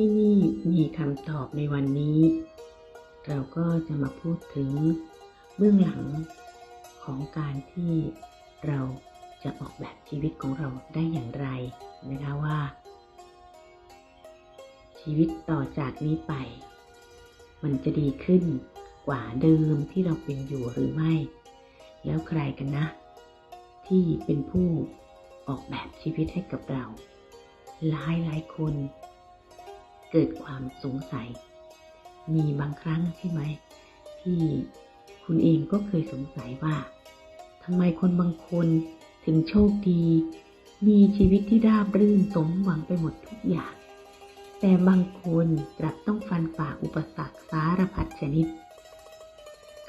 ที่นี่มีคำตอบในวันนี้ เราก็จะมาพูดถึงเบื้องหลังของการที่เราจะออกแบบชีวิตของเราได้อย่างไรนะคะว่า ชีวิตต่อจากนี้ไป มันจะดีขึ้นกว่าเดิมที่เราเป็นอยู่หรือไม่ แล้วใครกันนะ ที่เป็นผู้ออกแบบชีวิตให้กับเรา หลายหลายคน เกิดความสงสัย มีบางครั้งใช่ไหม ที่คุณเองก็เคยสงสัยว่าทำไมคนบางคนถึงโชคดี มีชีวิตที่ราบรื่นสมหวังไปหมดทุกอย่าง แต่บางคนกลับต้องฟันฝ่าอุปสรรคสารพัดชนิด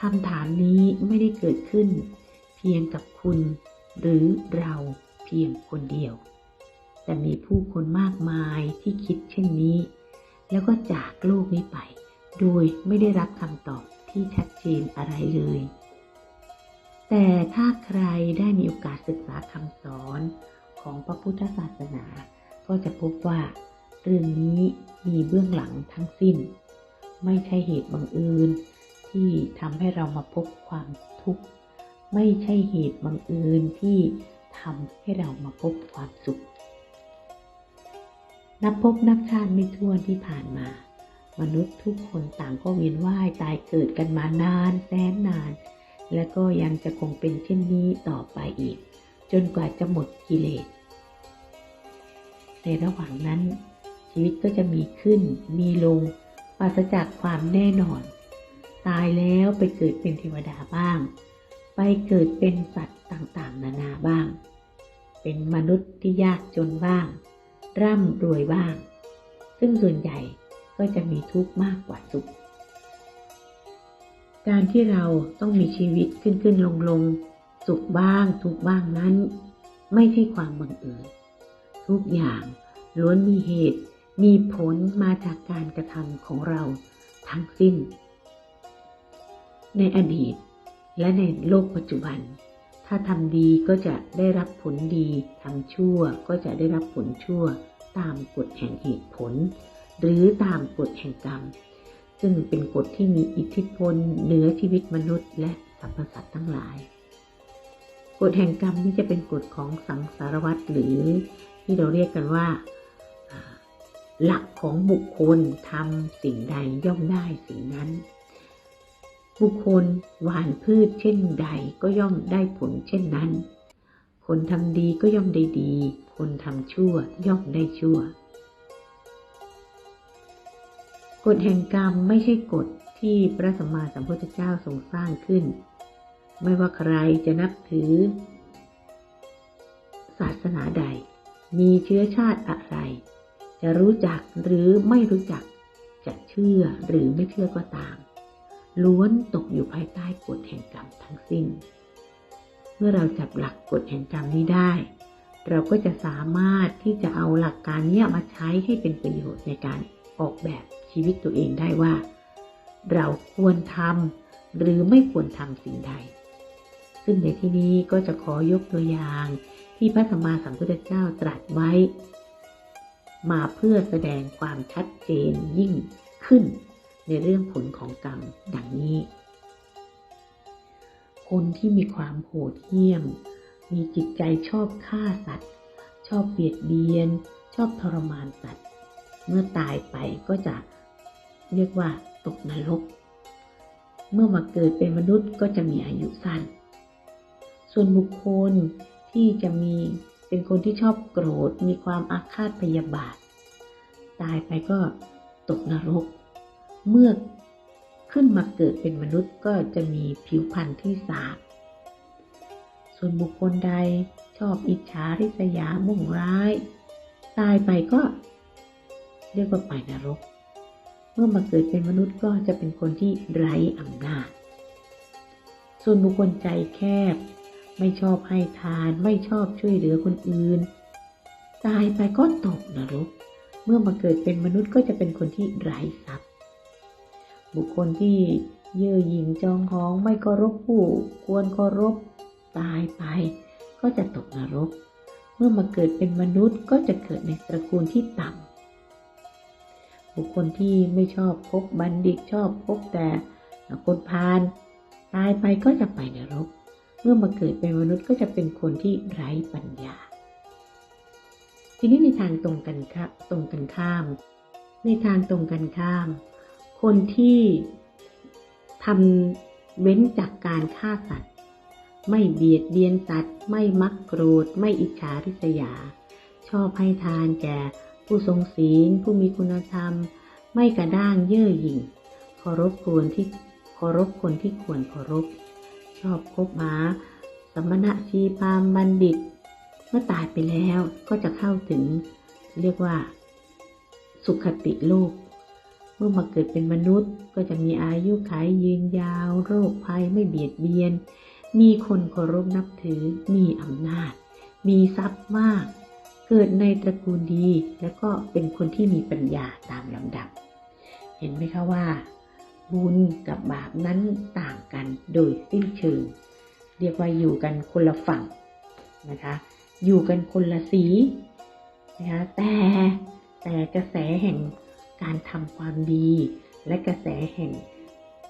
คำถามนี้ไม่ได้เกิดขึ้น เพียงกับคุณ หรือเราเพียงคนเดียว แต่มีผู้คนมากมายที่คิดเช่นนี้ แล้วก็จากโลกนี้ไป โดยไม่ได้รับคำตอบที่ชัดเจนอะไรเลย แต่ถ้าใครได้มีโอกาสศึกษาคำสอนของพระพุทธศาสนา ก็จะพบว่า เรื่องนี้มีเบื้องหลังทั้งสิ้น ไม่ใช่เหตุบังเอิญที่ทำให้เรามาพบความทุกข์ ไม่ใช่เหตุบังเอิญที่ทำให้เรามาพบความสุข นับพบนับชาติไม่ถ้วนที่ผ่านมา มนุษย์ทุกคนต่างก็เวียนว่ายตายเกิดกันมานานแสนนาน และก็ยังจะคงเป็นเช่นนี้ต่อไปอีก จนกว่าจะหมดกิเลส ในระหว่างนั้น ชีวิตก็จะมีขึ้น มีลงปราศจากความแน่นอน ตายแล้วไปเกิดเป็นเทวดาบ้าง ไปเกิดเป็นสัตว์ต่างๆ นานาบ้าง เป็นมนุษย์ที่ยากจนบ้าง ร่ำรวยบ้าง ซึ่งส่วนใหญ่ก็จะมีทุกข์มากกว่าสุข การที่เราต้องมีชีวิตขึ้นขึ้นลงลงสุขบ้างทุกบ้างนั้น ไม่ใช่ความบังเอิญทุกอย่างล้วนมีเหตุมีผลมาจากการกระทำของเราทั้งสิ้น ในอดีตและในโลกปัจจุบัน ถ้าทำดีก็จะได้รับผลดีทำชั่วก็จะได้รับผลชั่ว ตามกฎแห่งเหตุผล หรือตามกฎแห่งกรรม ซึ่งเป็นกฎที่มีอิทธิพลเหนือชีวิตมนุษย์ และสรรพสัตว์ทั้งหลาย กฎแห่งกรรมนี่จะเป็นกฎของสังสารวัตรหรือที่เราเรียกกันว่า หลักของบุคคลทำสิ่งใดย่อมได้สิ่งนั้น บุคคลหว่านพืชเช่นใดก็ย่อมได้ผลเช่นนั้น คนทำดีก็ย่อมได้ดี คนทำชั่วย่อมได้ชั่ว กฎแห่งกรรมไม่ใช่กฎที่พระสัมมาสัมพุทธเจ้าทรงสร้างขึ้น ไม่ว่าใครจะนับถือ ศาสนาใด มีเชื้อชาติอะไร จะรู้จักหรือไม่รู้จัก จะเชื่อหรือไม่เชื่อก็ตาม ล้วนตกอยู่ภายใต้กฎแห่งกรรมทั้งสิ้น เมื่อเราจับหลักกฎแห่งกรรมนี้ได้ เราก็จะสามารถที่จะเอาหลักการนี้มาใช้ให้เป็นประโยชน์ในการออกแบบชีวิตตัวเองได้ว่า เราควรทำหรือไม่ควรทำสิ่งใด ซึ่งในที่นี้ก็จะขอยกตัวอย่างที่พระสัมมาสัมพุทธเจ้าตรัสไว้ มาเพื่อแสดงความชัดเจนยิ่งขึ้น ในเรื่องผลของกรรมดังนี้ คนที่มีความโหดเหี้ยม มีจิตใจชอบฆ่าสัตว์ ชอบเบียดเบียน ชอบทรมานสัตว์ เมื่อตายไปก็จะเรียกว่าตกนรก เมื่อมาเกิดเป็นมนุษย์ก็จะมีอายุสั้น ส่วนบุคคลที่จะมีเป็นคนที่ชอบโกรธ มีความอาฆาตพยาบาท ตายไปก็ตกนรก เมื่อขึ้นมาเกิดเป็นมนุษย์ก็จะมีผิวพรรณที่สาบส่วนบุคคลใดชอบอิจฉาริษยามุ่งร้าย ตายไปก็เรียกว่าไปนรก เมื่อมาเกิดเป็นมนุษย์ก็จะเป็นคนที่ไร้อำนาจ ส่วนบุคคลใจแคบ ไม่ชอบให้ทาน ไม่ชอบช่วยเหลือคนอื่น ตายไปก็ตกนรก เมื่อมาเกิดเป็นมนุษย์ก็จะเป็นคนที่ไร้ทรัพย์ บุคคลที่เย่อหยิ่งจองหองไม่เคารพผู้ควรเคารพตายไป ก็จะตกนรก เมื่อมาเกิดเป็นมนุษย์ก็จะเกิดในตระกูลที่ต่ำบุคคลที่ไม่ชอบพบบัณฑิตชอบพบแต่คนพาลตายไปก็จะไปนรก เมื่อมาเกิดเป็นมนุษย์ก็จะเป็นคนที่ไร้ปัญญา ทีนี้ในทางตรงกันครับตรงกันข้าม ในทางตรงกันข้าม คนที่ทำเว้นจากการฆ่าสัตว์ ไม่เบียดเบียนสัตว์ ไม่มักโกรธ ไม่อิจฉาริษยา ชอบให้ทานแก่ผู้ทรงศีล ผู้มีคุณธรรม ไม่กระด้างเย่อหยิ่งเคารพควรที่เคารพคนที่ควรเคารพ ชอบคบหาสมณะชีพามบัณฑิต เมื่อตายไปแล้วก็จะเข้าถึง เรียกว่า สุขติโลก เมื่อมาเกิดเป็นมนุษย์ก็จะมีอายุขัยยืนยาว โรคภัยไม่เบียดเบียน มีคนเคารพนับถือ มีอำนาจ มีทรัพย์มาก เกิดในตระกูลดี แล้วก็เป็นคนที่มีปัญญาตามลำดับ เห็นไหมคะว่า บุญกับบาปนั้นต่างกันโดยสิ้นเชิง เรียกว่าอยู่กันคนละฝั่งนะคะ อยู่กันคนละสีนะคะแต่แต่กระแสแห่ง การทำความดี และกระแสแห่ง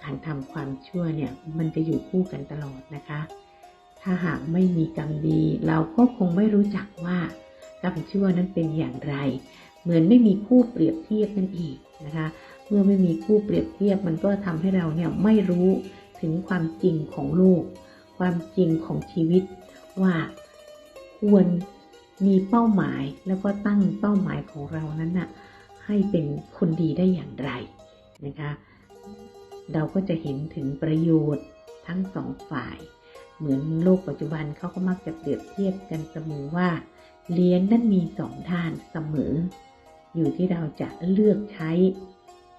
การทำความชั่วเนี่ยมันจะอยู่คู่กันตลอดนะคะ ถ้าหากไม่มีกรรมดี เราก็คงไม่รู้จักว่ากรรมชั่วนั้นเป็นอย่างไร เหมือนไม่มีคู่เปรียบเทียบนั่นเองนะคะ เมื่อไม่มีคู่เปรียบเทียบมันก็ทำให้เราเนี่ยไม่รู้ถึงความจริงของโลก ความจริงของชีวิตว่าควรมีเป้าหมายแล้วก็ตั้งเป้าหมายของเรานั้นน่ะ ให้เป็นคนดีได้อย่างไรนะคะ เราก็จะเห็นถึงประโยชน์ทั้งสองฝ่าย เหมือนโลกปัจจุบันเขาก็มักจะเปรียบเทียบกันเสมอว่าเหรียญนั้นมีสองด้านเสมอ อยู่ที่เราจะเลือกใช้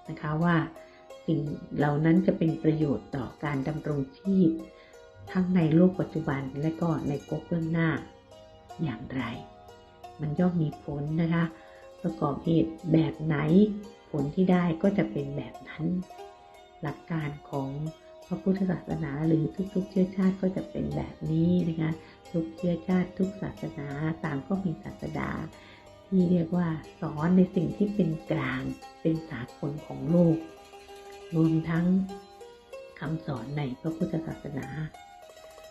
นะคะว่าสิ่งเหล่านั้นจะเป็นประโยชน์ต่อการดำรงชีพ ทั้งในโลกปัจจุบันและก็ในกบเบื้องหน้าอย่างไร มันย่อมมีผลนะคะ ประกอบเหตุแบบไหน ผลที่ได้ก็จะเป็นแบบนั้น หลักการของพระพุทธศาสนาหรือทุกๆ เชื้อชาติก็จะเป็นแบบนี้นะคะทุกเชื้อชาติทุกศาสนาต่างก็มีศาสดา ที่เรียกว่าสอนในสิ่งที่เป็นกลางเป็นสากลของโลก รวมทั้งคำสอนในพระพุทธศาสนา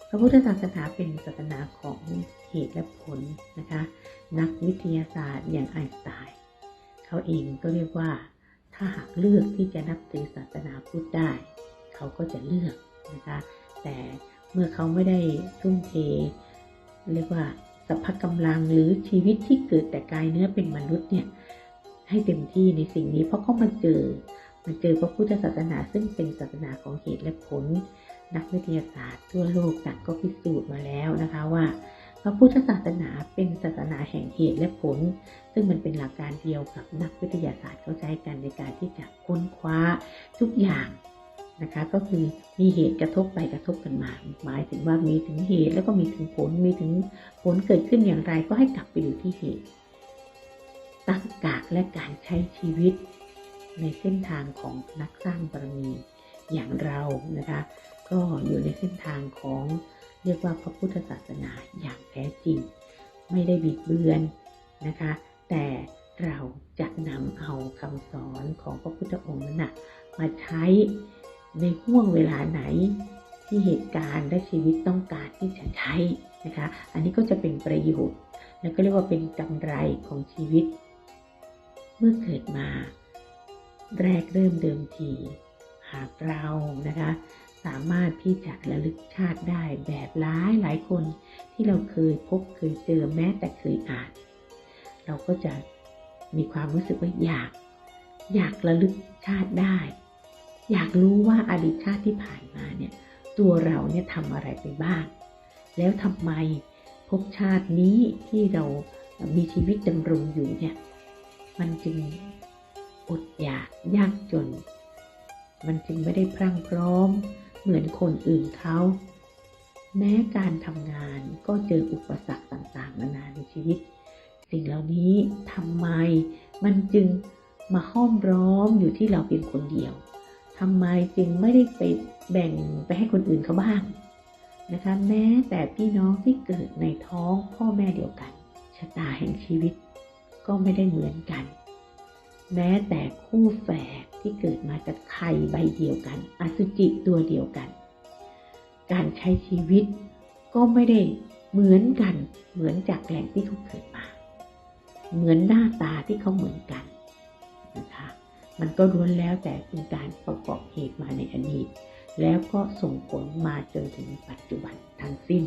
พระพุทธศาสนาเป็นศาสนาของเหตุและผลนะคะ นักวิทยาศาสตร์อย่างไอน์สไตน์เขาเองก็เรียกว่า ถ้าหากเลือกที่จะนับถือศาสนาพุทธได้ เขาก็จะเลือกนะคะ แต่เมื่อเขาไม่ได้ทุ่มเท เรียกว่าสัพพกำลังหรือชีวิตที่เกิดแต่กายเนื้อเป็นมนุษย์เนี่ยให้เต็มที่ในสิ่งนี้เพราะเขามาเจอมาเจอพระพุทธศาสนาซึ่งเป็นศาสนาของเหตุและผล นักวิทยาศาสตร์ทั่วโลกต่างก็พิสูจน์มาแล้วนะคะว่า พระพุทธศาสนาเป็นศาสนาแห่งเหตุและผล ซึ่งมันเป็นหลักการเดียวกับนักวิทยาศาสตร์เขาใช้กันในการที่จะค้นคว้าทุกอย่างนะคะก็คือมีเหตุกระทบไปกระทบกันมา หมายถึงว่ามีถึงเหตุแล้วก็มีถึงผลมีถึงผลเกิดขึ้นอย่างไรก็ให้กลับไปอยู่ที่เหตุตั้งกากและการใช้ชีวิตในเส้นทางของนักสร้างบารมีอย่างเรานะคะ ก็อยู่ในเส้นทางของเรียกว่าพระพุทธศาสนาอย่างแท้จริง ไม่ได้บิดเบือนนะคะ แต่เราจะนำเอาคำสอนของพระพุทธองค์นั้นนะมาใช้ในห่วงเวลาไหนที่เหตุการณ์และชีวิตต้องการที่จะใช้นะคะ อันนี้ก็จะเป็นประโยชน์ และก็เรียกว่าเป็นกำไรของชีวิต เมื่อเกิดมา แรกเริ่มเดิมที หากเรานะคะ สามารถที่จะระลึกชาติได้แบบหลายหลายคนที่เราเคยพบเคยเจอแม้แต่เคยอ่าน เราก็จะมีความรู้สึกว่าอยาก อยากระลึกชาติได้ อยากรู้ว่าอดีตชาติที่ผ่านมาเนี่ยตัวเราเนี่ยทำอะไรไปบ้าง แล้วทำไมภพชาตินี้ที่เรามีชีวิตดำรงอยู่เนี่ยมันจึงอดอยากยากจน มันจึงไม่ได้พรั่งพร้อม เหมือนคนอื่นเขา แม้การทำงานก็เจออุปสรรคต่างๆนานาในชีวิต สิ่งเหล่านี้ทำไมมันจึงมาห้อมร้อมอยู่ที่เราเพียงคนเดียวทำไมจึงไม่ได้ไปแบ่งไปให้คนอื่นเขาบ้างนะคะแม้แต่พี่น้องที่เกิดในท้องพ่อแม่เดียวกันชะตาแห่งชีวิตก็ไม่ได้เหมือนกัน แม้แต่คู่แฝดที่เกิดมาจากไข่ใบเดียวกัน อสุจิตัวเดียวกัน การใช้ชีวิตก็ไม่ได้เหมือนกัน เหมือนจากแหล่งที่เขาเกิดมา เหมือนหน้าตาที่เขาเหมือนกันนะคะมันก็ล้วนแล้วแต่เป็นการประกอบเหตุมาในอดีต แล้วก็ส่งผลมาจนถึงปัจจุบันทั้งสิ้น